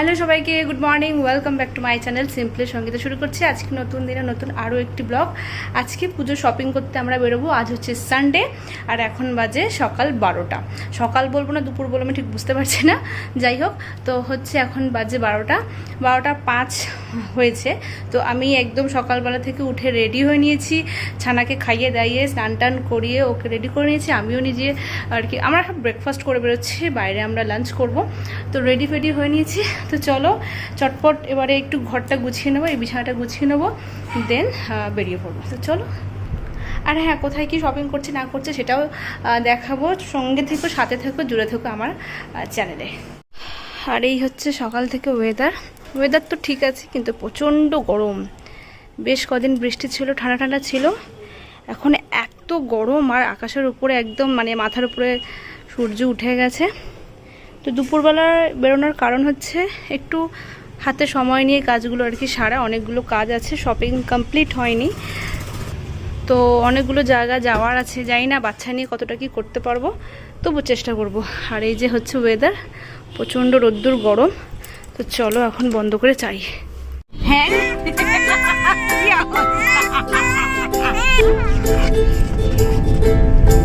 Hello সবাইকে, good morning, welcome back to my channel simply Sangeet শুরু করছি। আজকে নতুন দিনে নতুন আরও একটি ব্লগ। আজকে পুজো শপিং করতে আমরা বেরোবো, আজ হচ্ছে সানডে আর এখন বাজে সকাল বারোটা। সকাল বলব না, দুপুর বলব আমি ঠিক বুঝতে পারছি না। যাই হোক, তো হচ্ছে এখন বাজে বারোটা। বারোটা পাঁচ হয়েছে, তো আমি একদম সকালবেলা থেকে উঠে রেডি হয়ে নিয়েছি। ছানাকে খাইয়ে দাইয়ে স্নান টান করিয়ে ওকে রেডি করে নিয়েছি। আমিও নিজে আর কি, আমরা ব্রেকফাস্ট করে বেরোচ্ছি, বাইরে আমরা লাঞ্চ করব। তো রেডি ফেডি হয়ে নিয়েছি। তো চলো, চটপট এবারে একটু ঘরটা গুছিয়ে নেব, এই বিছানাটা গুছিয়ে নেব দেন বেরিয়ে পড়ব। তো চলো। আর হ্যাঁ কোথায় কি শপিং করছে, না করছে সেটাও দেখাবো। সঙ্গে থেকো, সাথে থেকো জুড়ে থেকো আমার চ্যানেলে আর এই হচ্ছে সকাল থেকে ওয়েদার ওয়েদার তো ঠিক আছে, কিন্তু প্রচণ্ড গরম। বেশ কদিন বৃষ্টি ছিল, ঠান্ডা ঠান্ডা ছিল। এখন এত গরম, আর আকাশের উপরে একদম মানে মাথার উপরে সূর্য উঠে গেছে। তো দুপুরবেলা বেরোনোর কারণ হচ্ছে একটু হাতে সময় নিয়ে কাজগুলো আর কি সারা, অনেকগুলো কাজ আছে শপিং কমপ্লিট হয়নি। তো অনেকগুলো জায়গা যাওয়ার আছে, জানি না বাচ্চা নিয়ে কতটা কি করতে পারব, তবু চেষ্টা করব। আর এই যে হচ্ছে ওয়েদার প্রচণ্ড রোদ্দুর, গরম। তো চলো এখন বন্ধ করে চাই। হ্যাঁ?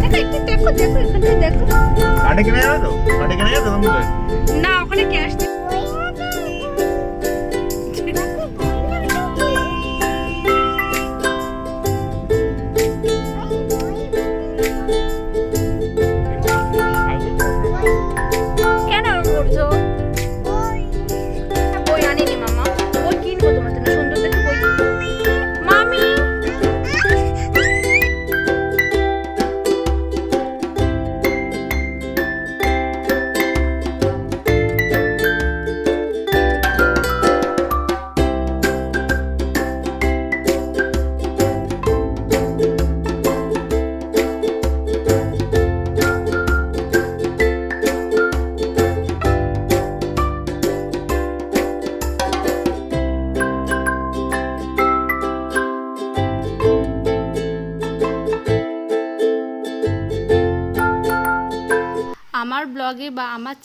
দেখো দেখো দেখো দেখো দেখো। গাড়ি কিনে যাবে তো? দেখো কিনে যাবে তো? দেখো না ওখানে ক্যাশ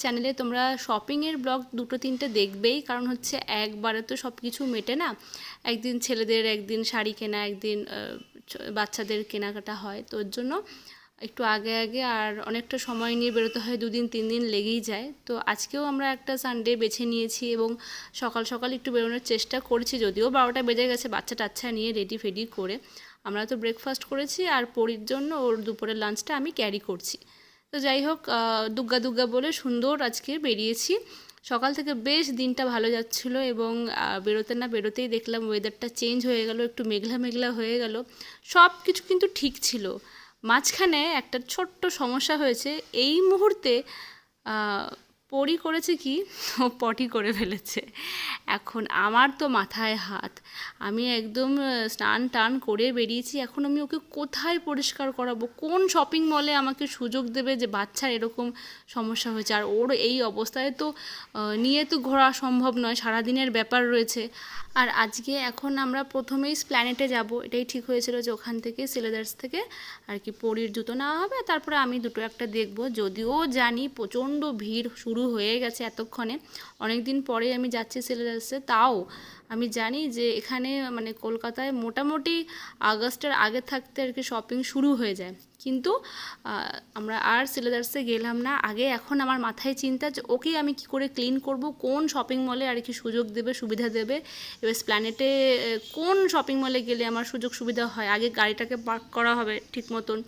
চ্যানেলে তোমরা শপিংয়ের ব্লগ দুটো তিনটে দেখবেই। কারণ হচ্ছে একবারে তো সব কিছু মেটে না। একদিন ছেলেদের, একদিন শাড়ি কেনা, একদিন বাচ্চাদের কেনাকাটা হয়। তো ওর জন্য একটু আগে আগে আর অনেকটা সময় নিয়ে বেরোতে হয়, দুদিন তিন দিন লেগেই যায়। তো আজকেও আমরা একটা সানডে বেছে নিয়েছি এবং সকাল সকাল একটু বেরোনোর চেষ্টা করছি যদিও বারোটা বেজে গেছে বাচ্চা টাচ্চা নিয়ে রেডি ফেডি করে। আমরা তো ব্রেকফাস্ট করেছি আর পরির জন্য ওর দুপুরের লাঞ্চটা আমি ক্যারি করছি। তো যাই হোক দুগ্গা দুগ্গা বলে সুন্দর আজকে বেরিয়েছি। সকাল থেকে বেশ দিনটা ভালো যাচ্ছিল এবং বেরোতে না বেরোতেই দেখলাম ওয়েদারটা চেঞ্জ হয়ে গেল, একটু মেঘলা মেঘলা হয়ে গেল। সব কিছু কিন্তু ঠিক ছিল। মাঝখানে একটা ছোট্ট সমস্যা হয়েছে। এই মুহূর্তে পরি করেছে কি? ও পটি করে ফেলেছে। এখন আমার তো মাথায় হাত। আমি একদম স্নান টান করে বেরিয়েছি। এখন আমি ওকে কোথায় পরিষ্কার করাবো? কোন শপিং মলে আমাকে সুযোগ দেবে যে বাচ্চার এরকম সমস্যা হয়েছে? আর ওর এই অবস্থায় তো নিয়ে তো ঘোরা সম্ভব নয়। সারাদিনের ব্যাপার রয়েছে। আর আজকে এখন আমরা প্রথমেই স্প্ল্যানেটে যাব। এটাই ঠিক হয়েছিল যে ওখান থেকে সিলেদার্স থেকে আর কি পরির জুতো নেওয়া হবে। তারপরে আমি দুটো একটা দেখব। যদিও জানি প্রচণ্ড ভিড় শুরু হয়ে গেছে এতক্ষণে। অনেক দিন পরে আমি যাচ্ছি সিলেদার্সে তাও আমি জানি যে এখানে মানে কলকাতায় মোটামুটি আগস্টের আগে থাকতে আর কি শপিং শুরু হয়ে যায়। কিন্তু আমরা আর সিলেদার্সে গেলাম না। আগে এখন আমার মাথায় চিন্তা যে, ওকে আমি কি করে ক্লিন করব? কোন শপিং মলে আর কি সুযোগ দেবে, সুবিধা দেবে? এবার স্প্ল্যানেটে কোন শপিং মলে গেলে আমার সুযোগ সুবিধা হয়? আগে গাড়িটাকে পার্ক করা হবে ঠিক মতন।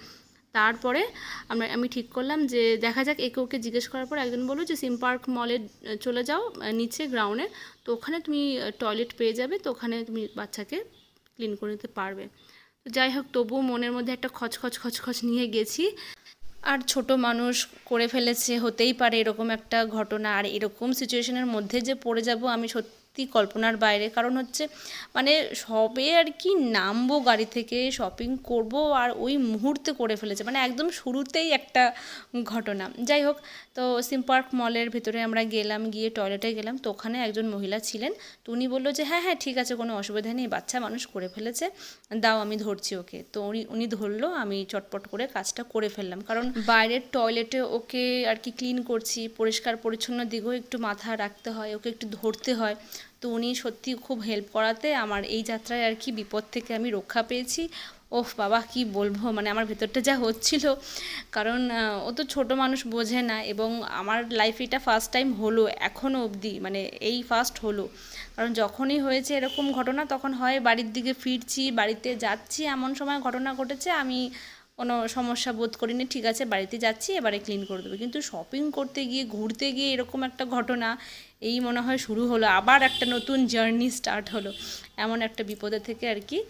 তারপরে আমরা, আমি ঠিক করলাম যে, দেখা যাক একে ওকে জিজ্ঞেস করার পর একজন বলল যে, সিম পার্ক মলে চলে যাও নিচে গ্রাউন্ডে তো ওখানে তুমি টয়লেট পেয়ে যাবে। তো ওখানে তুমি বাচ্চাকে ক্লিন করে নিতে পারবে। তো যাই হোক, তবুও মনের মধ্যে একটা খচখচ খচখচ নিয়ে গেছি। আর ছোট মানুষ করে ফেলেছে, হতেই পারে এরকম একটা ঘটনা। আর এরকম সিচুয়েশনের মধ্যে যে পড়ে যাব, আমি সত্যি সত্যি কল্পনার বাইরে। কারণ হচ্ছে মানে সবে আর কি নামবো গাড়ি থেকে শপিং করব আর ওই মুহূর্তে করে ফেলেছে। মানে একদম শুরুতেই একটা ঘটনা। যাই হোক, তো সিম পার্ক মলের ভেতরে আমরা গেলাম, গিয়ে টয়লেটে গেলাম, তো ওখানে একজন মহিলা ছিলেন। তো উনি বলল যে হ্যাঁ হ্যাঁ ঠিক আছে, কোনো অসুবিধা নেই, বাচ্চা মানুষ করে ফেলেছে, দাও আমি ধরছি ওকে। তো উনি উনি ধরলো, আমি চটপট করে কাজটা করে ফেললাম। কারণ বাইরের টয়লেটে ওকে আর কি ক্লিন করছি পরিষ্কার পরিচ্ছন্ন দিকেও একটু মাথা রাখতে হয়, ওকে একটু ধরতে হয়। তো উনি সত্যি খুব হেল্প করাতে আমার এই যাত্রায় আর কি বিপদ থেকে আমি রক্ষা পেয়েছি। ওহ বাবা, কি বলব? মানে আমার ভেতরটা যা হচ্ছিল। কারণ ও তো ছোটো মানুষ, বোঝে না। এবং আমার লাইফে এটা ফার্স্ট টাইম হলো এখনও অবধি মানে এই ফার্স্ট হলো। কারণ যখনই হয়েছে এরকম ঘটনা, তখন হয় বাড়ির দিকে ফিরছি, বাড়িতে যাচ্ছি, এমন সময় ঘটনা ঘটেছে, আমি কোনো সমস্যা বোধ করিনি, ঠিক আছে, বাড়িতে যাচ্ছি, এবারে ক্লিন করে দেবো। কিন্তু শপিং করতে গিয়ে, ঘুরতে গিয়ে এরকম একটা ঘটনা এই মনে হয় শুরু হলো। আবার একটা নতুন জার্নি স্টার্ট হলো। এমন একটা বিপদে থেকে আর কি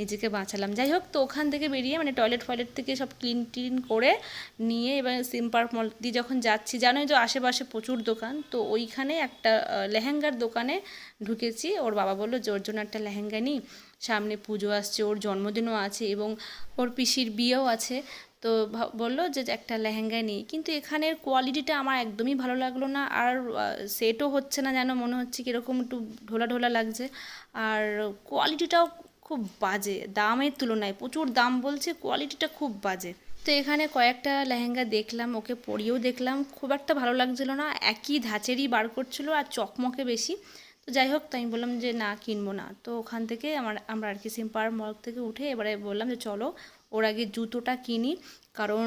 নিজেকে বাঁচালাম। যাই হোক, তো ওখান থেকে বেরিয়ে মানে টয়লেট ফয়লেট থেকে সব ক্লিন টিন করে নিয়ে এবার সিম পার্ক মল দিয়ে যখন যাচ্ছি, জানোই যে আশেপাশে প্রচুর দোকান, তো ওইখানে একটা লেহেঙ্গার দোকানে ঢুকেছি। ওর বাবা বলল, যে ওর জন্য একটা লেহেঙ্গা নিই সামনে পুজো আসছে, ওর জন্মদিনও আছে এবং ওর পিসির বিয়েও আছে। তো বলল যে একটা লেহেঙ্গা নিই। কিন্তু এখানের কোয়ালিটিটা আমার একদমই ভালো লাগল না। আর সেটও হচ্ছে না যেন, মনে হচ্ছে কীরকম একটু ঢোলা ঢোলা লাগছে। আর কোয়ালিটিটাও খুব বাজে, দামের তুলনায়। প্রচুর দাম বলছে, কোয়ালিটিটা খুব বাজে। তো এখানে কয়েকটা লেহেঙ্গা দেখলাম, ওকে পরিয়েও দেখলাম। খুব একটা ভালো লাগছিল না, একই ধাঁচেরই বার করছিল আর চকমকে বেশি। তো যাই হোক, তো আমি বললাম যে, না, কিনবো না। তো ওখান থেকে আমার, আমরা আর কি সিম্পার মল থেকে উঠে এবারে বললাম যে, চলো ওর আগে জুতোটা কিনি, কারণ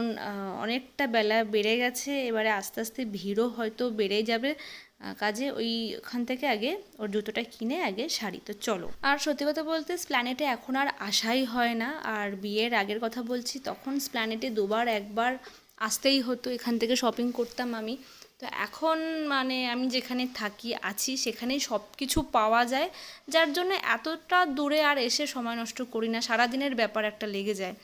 অনেকটা বেলা বেড়ে গেছে, এবারে আস্তে আস্তে ভিড়ও হয়তো বেড়ে যাবে কাজে ওইখান থেকে আগে ওর জুতোটা কিনে আগে শাড়ি। তো চলো। আর সত্যি কথা বলতে স্প্ল্যানেটে এখন আর আসাই হয় না, আর বিয়ের আগের কথা বলছি, তখন স্প্ল্যানেটে দুবার, একবার আসতেই হতো, এখান থেকে শপিং করতাম আমি। তো এখন মানে আমি যেখানে থাকি, আছি, সেখানেই সব কিছু পাওয়া যায়। যার জন্য এতটা দূরে আর এসে সময় নষ্ট করি না। সারাদিনের ব্যাপার একটা লেগে যায়।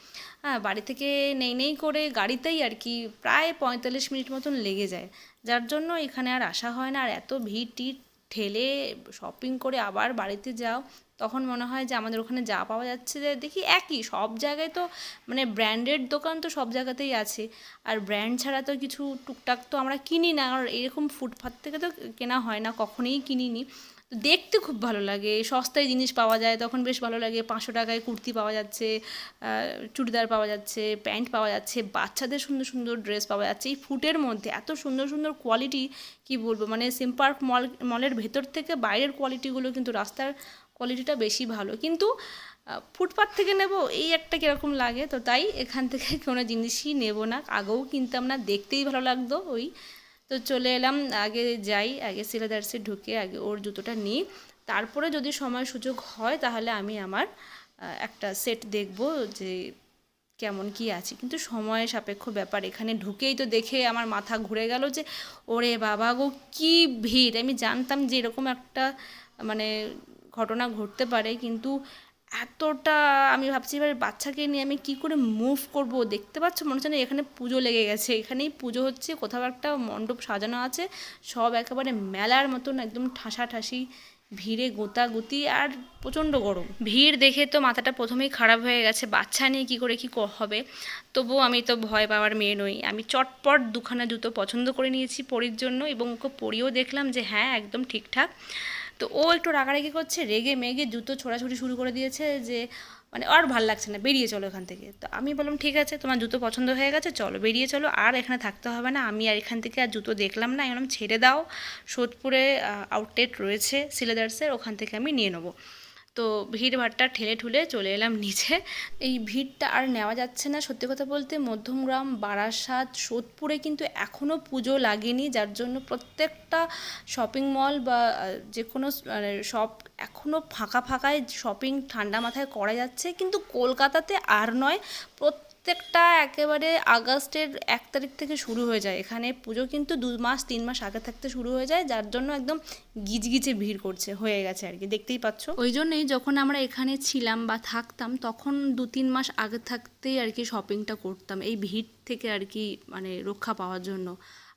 হ্যাঁ বাড়ি থেকে নেই নেই করে গাড়িতেই আর কি প্রায় পঁয়তাল্লিশ মিনিট মতন লেগে যায়। যার জন্য এখানে আর আসা হয় না। আর এত ভিড় টিড় ঠেলে শপিং করে আবার বাড়িতে যাও। তখন মনে হয় যে আমাদের ওখানে যা পাওয়া যাচ্ছে দেখি একই, সব জায়গায় তো মানে ব্র্যান্ডেড দোকান তো সব জায়গাতেই আছে। আর ব্র্যান্ড ছাড়া তো কিছু টুকটাক তো আমরা কিনি না, আর এরকম ফুটপাথ থেকে তো কেনা হয় না, কখনোই কিনিনি। দেখতে খুব ভালো লাগে, সস্তায় জিনিস পাওয়া যায়, তখন বেশ ভালো লাগে। পাঁচশো টাকায় কুর্তি পাওয়া যাচ্ছে চুড়িদার পাওয়া যাচ্ছে, প্যান্ট পাওয়া যাচ্ছে, বাচ্চাদের সুন্দর সুন্দর ড্রেস পাওয়া যাচ্ছে। এই ফুটের মধ্যে এত সুন্দর সুন্দর কোয়ালিটি কি বলব? মানে সিম্পার্ক মল, মলের ভেতর থেকে বাইরের কোয়ালিটিগুলো কিন্তু রাস্তার কোয়ালিটিটা বেশি ভালো। কিন্তু ফুটপাথ থেকে নেব, এই একটা কীরকম লাগে, তো তাই এখান থেকে কোনো জিনিসই নেব না। আগেও কিনতাম না, দেখতেই ভালো লাগতো ওই। তো চলে এলাম, আগে যাই, আগে সিলেদার্সে ঢুকে আগে ওর জুতোটা নিই। তারপরে যদি সময় সুযোগ হয়, তাহলে আমি আমার একটা সেট দেখব যে কেমন কি আছে। কিন্তু সময় সাপেক্ষ ব্যাপার, এখানে ঢুকেই তো দেখে আমার মাথা ঘুরে গেল যে, ওরে বাবা গো, কী ভিড়! আমি জানতাম যে এরকম একটা মানে ঘটনা ঘটতে পারে, কিন্তু এতটা আমি ভাবছি এবার বাচ্চাকে নিয়ে আমি কি করে মুভ করব? দেখতে পাচ্ছ মনে হচ্ছে না এখানে পুজো লেগে গেছে। এখানেই পুজো হচ্ছে, কোথাও একটা মণ্ডপ সাজানো আছে, সব একেবারে মেলার মতন একদম ঠাসাঠাসি, ভিড়ে গোতাগুতি আর প্রচণ্ড গরম। ভিড় দেখে তো মাথাটা প্রথমেই খারাপ হয়ে গেছে, বাচ্চা নিয়ে কি করে কি হবে? তবুও আমি তো ভয় পাওয়ার মেয়ে নই। আমি চটপট দুখানা জুতো পছন্দ করে নিয়েছি পরির জন্য এবং ওকে পরিয়েও দেখলাম যে হ্যাঁ একদম ঠিকঠাক। তো ও একটু রাগারাগি করছে, রেগে মেগে জুতো ছোড়াছুড়ি শুরু করে দিয়েছে যে মানে আর ভালো লাগছে না, বেরিয়ে চলো এখান থেকে। তো আমি বললাম, ঠিক আছে, তোমার জুতো পছন্দ হয়ে গেছে, চলো বেরিয়ে চলো, আর এখানে থাকতে হবে না। আমি আর এখান থেকে আর জুতো দেখলাম না। এখন ছেড়ে দাও, সোদপুরে আউটলেট রয়েছে, সিলেদার্সের, ওখান থেকে আমি নিয়ে নেব। তো ভিড় ভাড়টা ঠেলে ঠুলে চলে এলাম নিচে। এই ভিড়টা আর নেওয়া যাচ্ছে না সত্যি কথা বলতে। মধ্যমগ্রাম, বারাসাত, সোদপুরে কিন্তু এখনও পুজো লাগেনি, যার জন্য প্রত্যেকটা শপিং মল বা যে কোনো মানে শপ এখনও ফাঁকা ফাঁকায় শপিং ঠান্ডা মাথায় করা যাচ্ছে। কিন্তু কলকাতাতে আর নয় প্রত্যেকটা একেবারে আগস্টের এক তারিখ থেকে শুরু হয়ে যায়। এখানে পুজো কিন্তু দু মাস, তিন মাস আগে থাকতে শুরু হয়ে যায়, যার জন্য একদম গিজগিজে ভিড় করছে, হয়ে গেছে আর কি। দেখতেই পাচ্ছ? ওই জন্যই যখন আমরা এখানে ছিলাম বা থাকতাম, তখন দু তিন মাস আগে থাকতেই আর কি শপিংটা করতাম, এই ভিড় থেকে আর কি মানে রক্ষা পাওয়ার জন্য।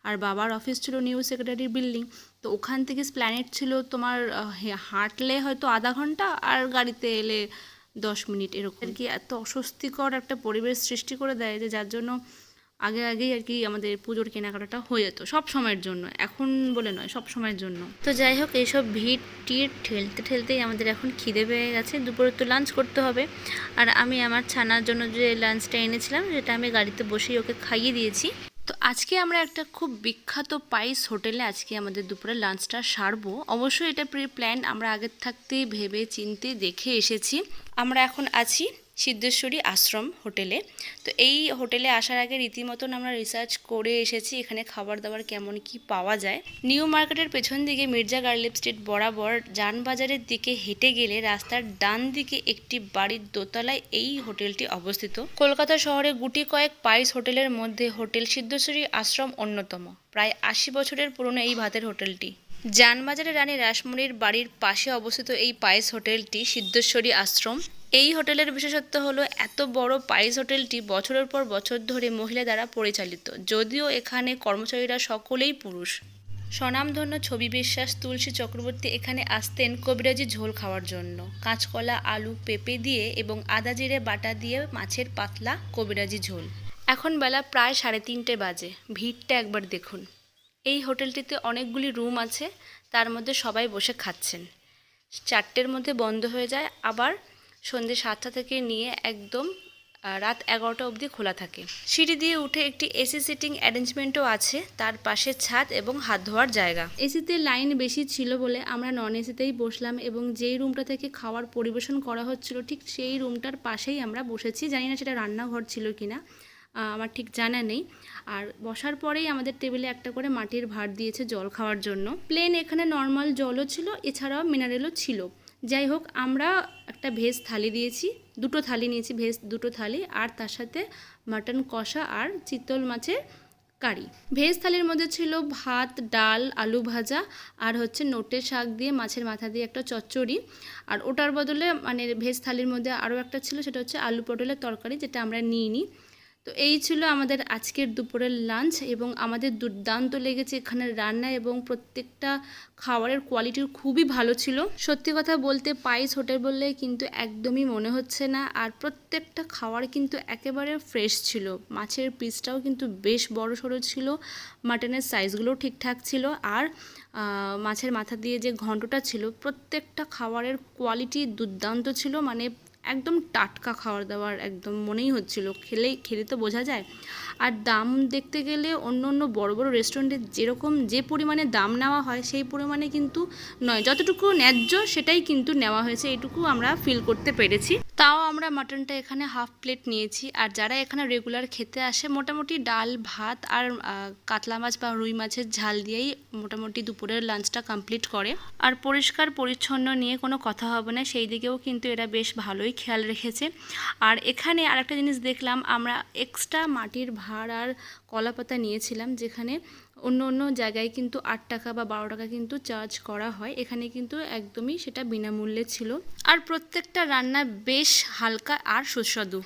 আর বাবার অফিস ছিল নিউ সেক্রেটারি বিল্ডিং তো ওখান থেকে স্প্ল্যানেট ছিল তোমার হাঁটলে হয়তো আধা ঘণ্টা, আর গাড়িতে এলে দশ মিনিট এরকম। আর কি এত অস্বস্তিকর একটা পরিবেশ সৃষ্টি করে দেয় যে যার জন্য আগে আগেই আর কি আমাদের পুজোর কেনাকাটাটা হয়ে যেত, সব সময়ের জন্য, এখন বলে নয়, সব সময়ের জন্য। তো যাই হোক, এইসব ভিড় টির ঠেলতে ঠেলতেই আমাদের এখন খিদে পেয়ে গেছে, দুপুরে তো লাঞ্চ করতে হবে। আর আমি আমার ছানার জন্য যে লাঞ্চটা এনেছিলাম, সেটা আমি গাড়িতে বসেই ওকে খাইয়ে দিয়েছি। তো আজকে আমরা একটা খুব বিখ্যাত পাইস হোটেলে আজকে আমাদের দুপুরে লাঞ্চটা সারবো। অবশ্যই এটা প্রি প্ল্যান আমরা আগের থাকতেই ভেবে চিনতে দেখে এসেছি। আমরা এখন আছি সিদ্ধেশ্বরী আশ্রম হোটেলে। তো এই হোটেলে আসার আগে রীতিমতন আমরা রিসার্চ করে এসেছি এখানে খাবার দাবার কেমন কি পাওয়া যায়। নিউ মার্কেটের পেছন দিকে মির্জা গার্লিপ স্ট্রিট বরাবর যানবাজারের দিকে হেঁটে গেলে রাস্তার ডান দিকে একটি বাড়ির দোতলায় এই হোটেলটি অবস্থিত। কলকাতা শহরে গুটি কয়েক পাইস হোটেলের মধ্যে হোটেল সিদ্ধেশ্বরী আশ্রম অন্যতম। প্রায় আশি বছরের পুরনো এই ভাতের হোটেলটি। যানবাজারে রানী রাসমণির বাড়ির পাশে অবস্থিত এই পায়েস হোটেলটি সিদ্ধেশ্বরী আশ্রম। এই হোটেলের বিশেষত্ব হলো, এত বড় পাইস হোটেলটি বছরের পর বছর ধরে মহিলা দ্বারা পরিচালিত, যদিও এখানে কর্মচারীরা সকলেই পুরুষ। স্বনামধন্য ছবি বিশ্বাস তুলসী চক্রবর্তী এখানে আসতেন কবিরাজি ঝোল খাওয়ার জন্য। কাঁচকলা, আলু, পেঁপে দিয়ে এবং আদা জিরে বাটা দিয়ে মাছের পাতলা কবিরাজি ঝোল। এখন বেলা প্রায় সাড়ে তিনটে বাজে। ভিড়টা একবার দেখুন। এই হোটেলটিতে অনেকগুলি রুম আছে, তার মধ্যে সবাই বসে খাচ্ছেন। চারটের মধ্যে বন্ধ হয়ে যায়, আবার সন্ধ্যে সাতটা থেকে নিয়ে একদম রাত এগারোটা অবধি খোলা থাকে। সিঁড়ি দিয়ে উঠে একটি এসি সিটিং অ্যারেঞ্জমেন্টও আছে, তার পাশে ছাদ এবং হাত ধোয়ার জায়গা। এসিতে লাইন বেশি ছিল বলে আমরা নন এসিতেই বসলাম এবং যেই রুমটা থেকে খাওয়ার পরিবেশন করা হচ্ছিল, ঠিক সেই রুমটার পাশেই আমরা বসেছি। জানি না সেটা রান্নাঘর ছিল কিনা। আমার ঠিক জানা নেই। আর বসার পরেই আমাদের টেবিলে একটা করে মাটির ভাত দিয়েছে জল খাওয়ার জন্য। প্লেন এখানে নর্মাল জলও ছিল, এছাড়াও মিনারেলও ছিল। যাই হোক, আমরা একটা ভেজ থালি দিয়েছি, দুটো থালি নিয়েছি, ভেজ দুটো থালি, আর তার সাথে মাটন কষা আর চিতল মাছের কারি। ভেজ থালির মধ্যে ছিল ভাত, ডাল, আলু ভাজা, আর হচ্ছে নোটে শাক দিয়ে, মাছের মাথা দিয়ে একটা চচ্চড়ি। আর ওটার বদলে মানে ভেজ থালির মধ্যে আরও একটা ছিল, সেটা হচ্ছে আলু পটলের তরকারি, যেটা আমরা নিইনি। তো এই ছিল আমাদের আজকের দুপুরের লাঞ্চ এবং আমাদের দুর্দান্ত লেগেছে এখানে রান্না এবং প্রত্যেকটা খাবারের কোয়ালিটি খুবই ভালো ছিল। সত্যি কথা বলতে পাইস হোটেল বললে কিন্তু একদমই মনে হচ্ছে না আর প্রত্যেকটা খাবার কিন্তু একেবারে ফ্রেশ ছিল। মাছের পিসটাও কিন্তু বেশ বড় সড়ো ছিল মাটনের সাইজগুলোও ঠিকঠাক ছিল আর মাছের মাথা দিয়ে যে ঘন্টটা ছিল, প্রত্যেকটা খাবারের কোয়ালিটি দুর্দান্ত ছিল। মানে একদম টাটকা খাবার দাবার একদম মনেই হচ্ছিল। খেলেই খেলে তো বোঝা যায়। আর দাম দেখতে গেলে অন্য অন্য বড় বড় রেস্টুরেন্টে যেরকম যে পরিমাণে দাম নেওয়া হয়, সেই পরিমাণে কিন্তু নয়। যতটুকু ন্যায্য, সেটাই কিন্তু নেওয়া হয়েছে। এটুকু আমরা ফিল করতে পেরেছি। তাও আমরা মাটনটা এখানে হাফ প্লেট নিয়েছি। আর যারা এখানে রেগুলার খেতে আসে, মোটামুটি ডাল, ভাত আর কাতলা মাছ বা রুই মাছের ঝাল দিয়েই মোটামুটি দুপুরের লাঞ্চটা কমপ্লিট করে। আর পরিষ্কার, পরিচ্ছন্ন নিয়ে কোনো কথা হবে না, সেই দিকেও কিন্তু এরা বেশ ভালোই খেয়াল রেখেছে। আর এখানে আরেকটা জিনিস দেখলাম, আমরা এক্সট্রা মাটির ভাড় আর কলাপাতা নিয়েছিলাম, যেখানে অন্য অন্য জায়গায় কিন্তু আট টাকা বা বারো টাকা কিন্তু চার্জ করা হয়। এখানে কিন্তু একদমই সেটা বিনামূল্যে ছিল। আর প্রত্যেকটা রান্না বেশ হালকা আর সুস্বাদু।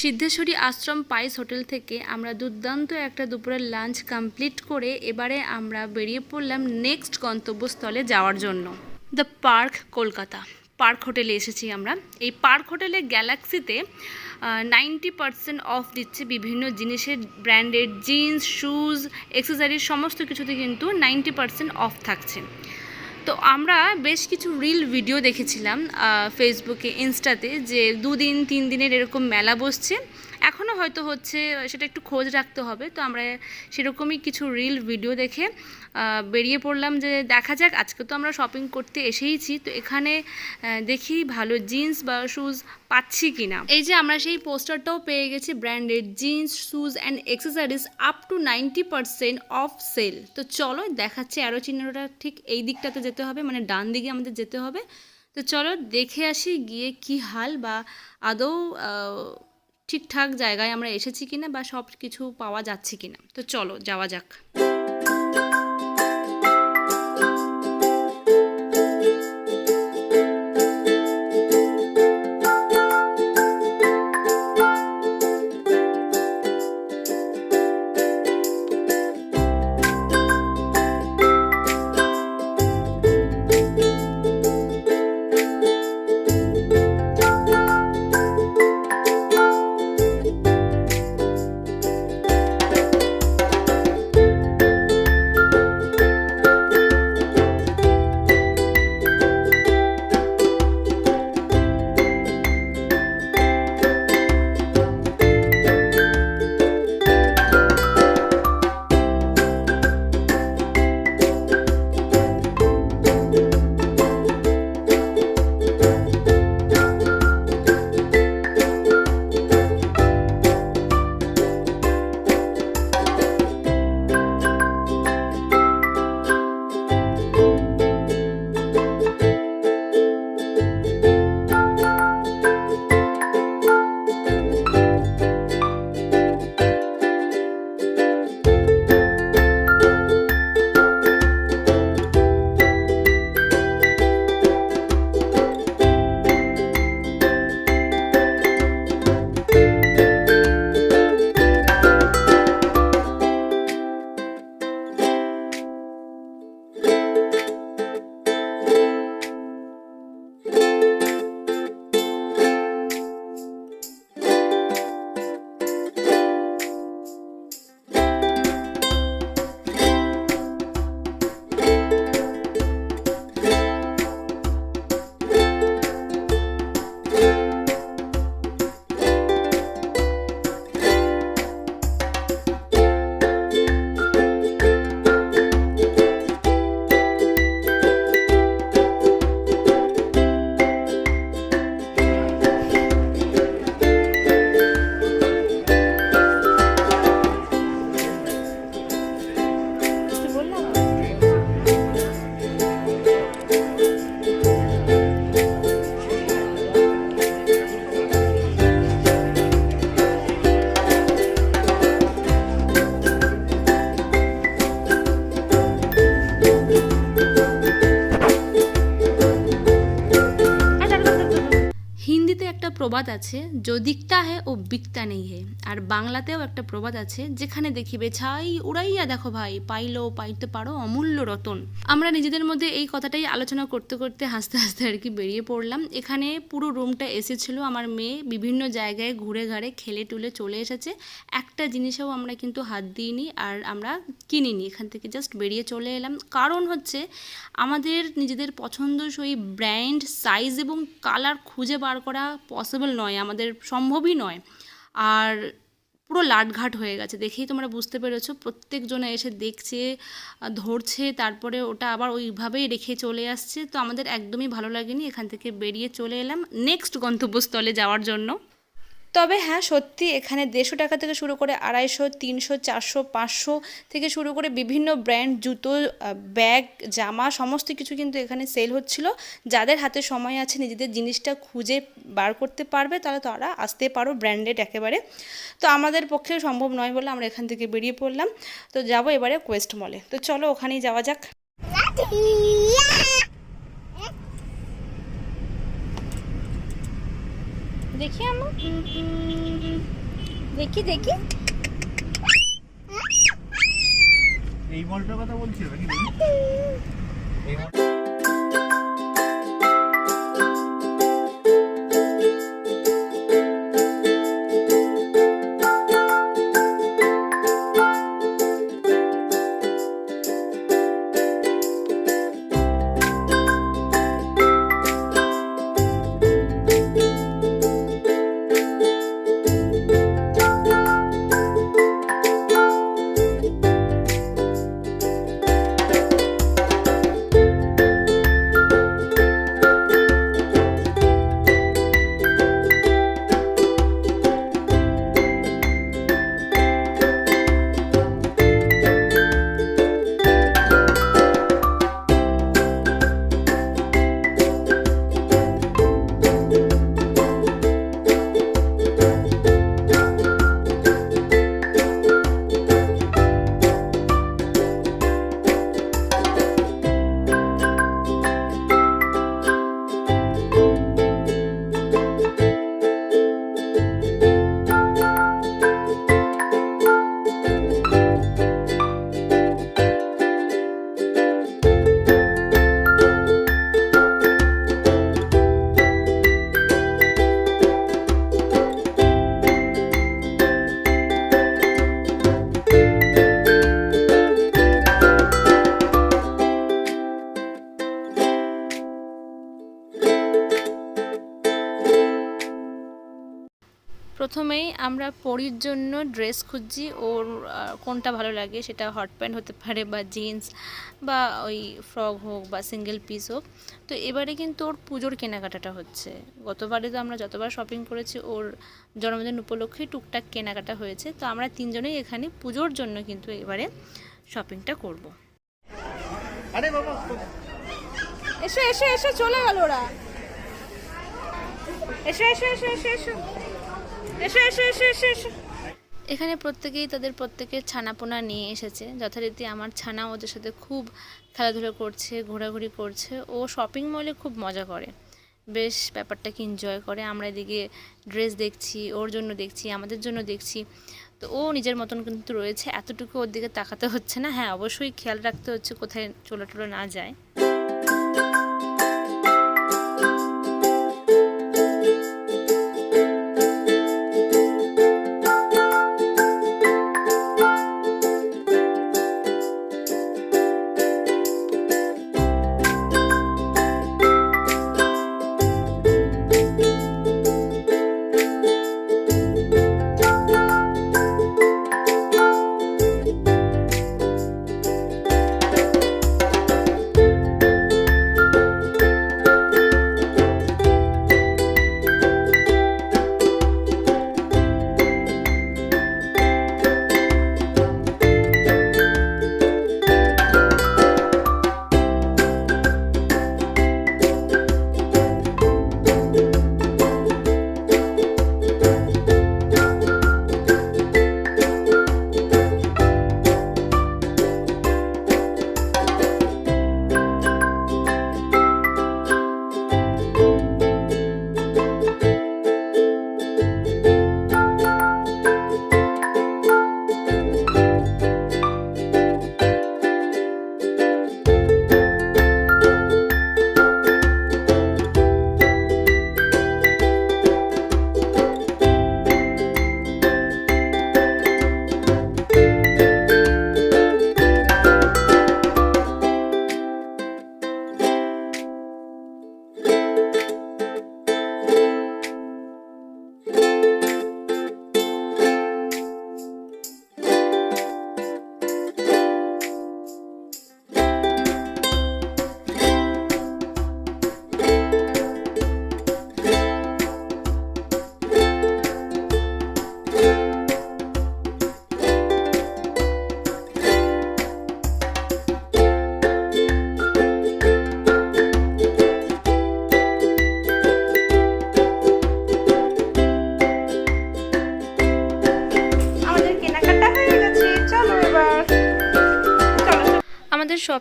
সিদ্ধেশ্বরী আশ্রম পাইস হোটেল থেকে আমরা দুর্দান্ত একটা দুপুরের লাঞ্চ কমপ্লিট করে এবারে আমরা বেরিয়ে পড়লাম নেক্সট গন্তব্যস্থলে যাওয়ার জন্য। The park Kolkata. পার্ক হোটেলে এসেছি আমরা। এই পার্ক হোটেলে গ্যালাক্সিতে নাইনটি পার্সেন্ট অফ দিচ্ছে বিভিন্ন জিনিসের ব্র্যান্ডেড জিন্স শুজ এক্সেসারিজ সমস্ত কিছুতে কিন্তু নাইনটি পার্সেন্ট অফ থাকছে। তো আমরা বেশ কিছু রিল ভিডিও দেখেছিলাম ফেসবুকে ইনস্টাতে যে দুদিন তিন দিনের এরকম মেলা বসছে। এখনও হয়তো হচ্ছে, সেটা একটু খোঁজ রাখতে হবে। তো আমরা সেরকমই কিছু রিল ভিডিও দেখে বেরিয়ে পড়লাম যে দেখা যাক, আজকে তো আমরা শপিং করতে এসেইছি। তো এখানে দেখি ভালো জিন্স বা শুজ পাচ্ছি কিনা। এই যে আমরা সেই পোস্টারটাও পেয়ে গেছি branded jeans shoes and accessories up to ninety percent off sale তো চলো দেখাচ্ছে অ্যারো চিহ্নটা ঠিক এই দিকটাতে যেতে হবে মানে ডান দিকে আমাদের যেতে হবে। তো চলো দেখে আসি গিয়ে কি হাল বা আদৌ ঠিকঠাক জায়গায় আমরা এসেছি কিনা বা সব কিছু পাওয়া যাচ্ছে কিনা? তো চলো, যাওয়া যাক। প্রবাদ আছে যদিকটা ও বিকতা নেই হে। আর বাংলাতেও একটা প্রবাদ আছে, যেখানে দেখিবে, ছাই উড়াইয়া দেখো ভাই, পাইলো পাইতে পারো অমূল্য রতন। আমরা নিজেদের মধ্যে এই কথাটাই আলোচনা করতে করতে হাসতে হাসতে আর কি বেরিয়ে পড়লাম। এখানে পুরো রুমটা এসেছিল আমার মেয়ে, বিভিন্ন জায়গায় ঘুরে ঘাড়ে খেলে টুলে চলে এসেছে। একটা জিনিসেও আমরা কিন্তু হাত দিইনি আর আমরা কিনিনি, এখান থেকে জাস্ট বেরিয়ে চলে এলাম। কারণ হচ্ছে, আমাদের নিজেদের পছন্দসই ব্র্যান্ড, সাইজ এবং কালার খুঁজে বার করা পসিবল নয়, আমাদের সম্ভবই নয়। আর পুরো লাটঘাট হয়ে গেছে। দেখেই তোমরা বুঝতে পেরেছ, প্রত্যেকজনে এসে দেখছে, ধরছে, তারপরে ওটা আবার ওইভাবেই রেখে চলে আসছে। তো আমাদের একদমই ভালো লাগেনি, এখান থেকে বেরিয়ে চলে এলাম। নেক্সট গন্তব্যস্থলে যাওয়ার জন্য। তবে হ্যাঁ সত্যি এখানে দেড়শো টাকা থেকে শুরু করে আড়াইশো, তিনশো, চারশো, পাঁচশো থেকে শুরু করে বিভিন্ন ব্র্যান্ড, জুতো ব্যাগ, জামা সমস্ত কিছু কিন্তু এখানে সেল হচ্ছিল। যাদের হাতে সময় আছে, নিজেদের জিনিসটা খুঁজে বার করতে পারবে, তাহলে তারা আসতে পারো ব্র্যান্ডেড একেবারে। তো আমাদের পক্ষে সম্ভব নয় বলে আমরা এখান থেকে বেরিয়ে পড়লাম। তো যাব এবারে কোয়েস্ট মলে তো চলো ওখানেই যাওয়া যাক। দেখি আমার দেখি দেখি। এই বলটার কথা বলছি নাকি? এই প্রথমেই আমরা পরির জন্য ড্রেস খুঁজছি ওর কোনটা ভালো লাগে সেটা হট প্যান্ট হতে পারে বা জিন্স বা ওই ফ্রক হোক বা সিঙ্গেল পিস হোক। তো এবারে কিন্তু ওর পুজোর কেনাকাটাটা হচ্ছে। গতবারে তো আমরা যতবার শপিং করেছি ওর জন্মদিন উপলক্ষে টুকটাক কেনাকাটা হয়েছে। তো আমরা তিনজনেই এখানে পুজোর জন্য কিন্তু এবারে শপিংটা করব। আরে বাবা এসো এসো এসো চলে গেল ওরা। এসো এসো এসো এসো এসো। এসো এসো এসো এসো এসো। এখানে প্রত্যেকেই তাদের প্রত্যেকের ছানাপোনা নিয়ে এসেছে। যথারীতি আমার ছানা ওদের সাথে খুব খেলাধুলো করছে, ঘোরাঘুরি করছে। ও শপিং মলে খুব মজা করে। বেশ ব্যাপারটাকে এনজয় করে। আমরা এদিকে ড্রেস দেখছি, ওর জন্য দেখছি, আমাদের জন্য দেখছি। তো ও নিজের মতন কিন্তু রয়েছে। এতটুকু ওর দিকে তাকাতে হচ্ছে না। হ্যাঁ অবশ্যই খেয়াল রাখতে হচ্ছে কোথায় চলে টোলে না যায়।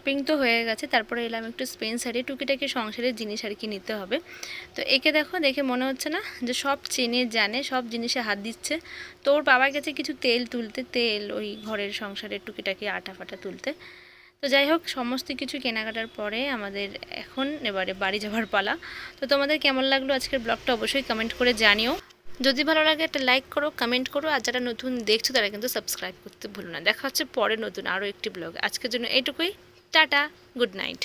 শপিং তো হয়ে গেছে, তারপরে এলাম একটু স্পেন্সারে টুকিটাকি সংসারের জিনিস আর কি নিতে হবে। তো একে দেখো, দেখে মনে হচ্ছে না যে সব চেনে, জানে, সব জিনিসে হাত দিচ্ছে। তো ওর বাবার কাছে কিছু তেল তুলতে, তেল ওই ঘরের সংসারের টুকিটাকি আটা ফাটা তুলতে। তো যাই হোক, সমস্ত কিছু কেনাকাটার পরে আমাদের এখন এবারে বাড়ি যাওয়ার পালা। তো তোমাদের কেমন লাগল আজকের ব্লগটা অবশ্যই কমেন্ট করে জানিও। যদি ভালো লাগে একটা লাইক করো কমেন্ট করো, আর যারা নতুন দেখছ তারা কিন্তু সাবস্ক্রাইব করতে ভুলো না। দেখা হচ্ছে পরে নতুন আরও একটি ব্লগ আজকের জন্য এইটুকুই। Tata good night